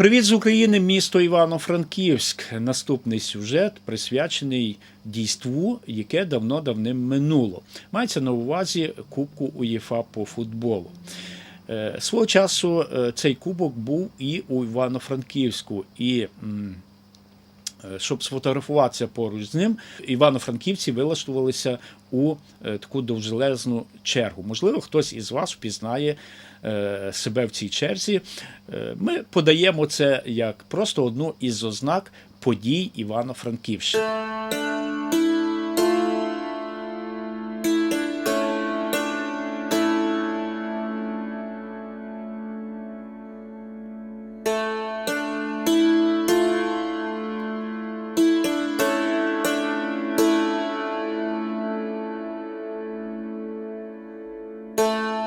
Привіт з України, місто Івано-Франківськ. Наступний сюжет присвячений дійству, яке давно-давним минуло. Мається на увазі Кубку УЄФА по футболу. Е, Свого часу е, цей кубок був і у Івано-Франківську. І щоб сфотографуватися поруч з ним, івано-франківці вилаштувалися у е, таку довжелезну чергу. Можливо, хтось із вас впізнає е, себе в цій черзі. Е, Ми подаємо це як просто одну із ознак подій Івано-Франківщини.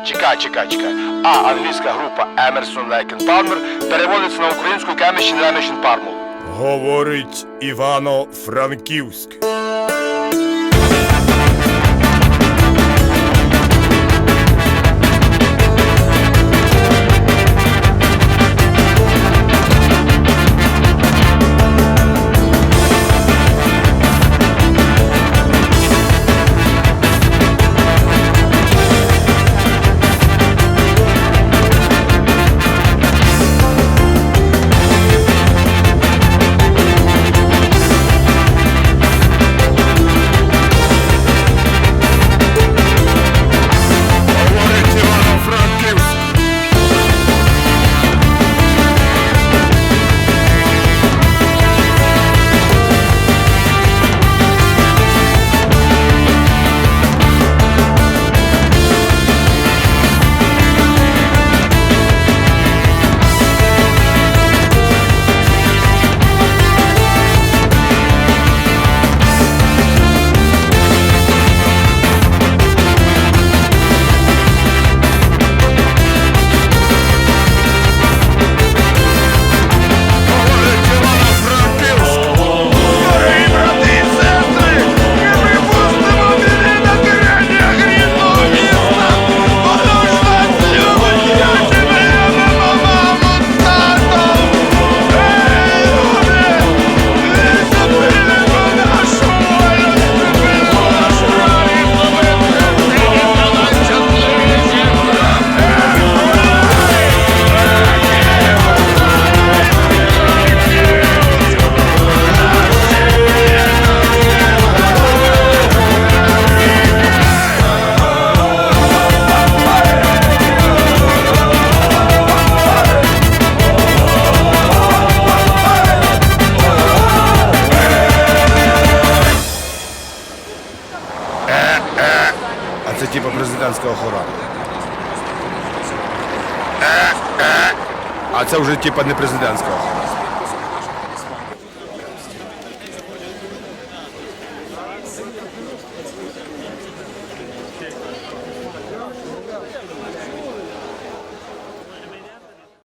Чекай, чекай, чекай. А англійська група Emerson Lake and Palmer переводиться на українську Chemistry Lemation Parmul. Говорить Івано-Франківськ. Це типу президентська охорона. А це вже типу не президентська охорона.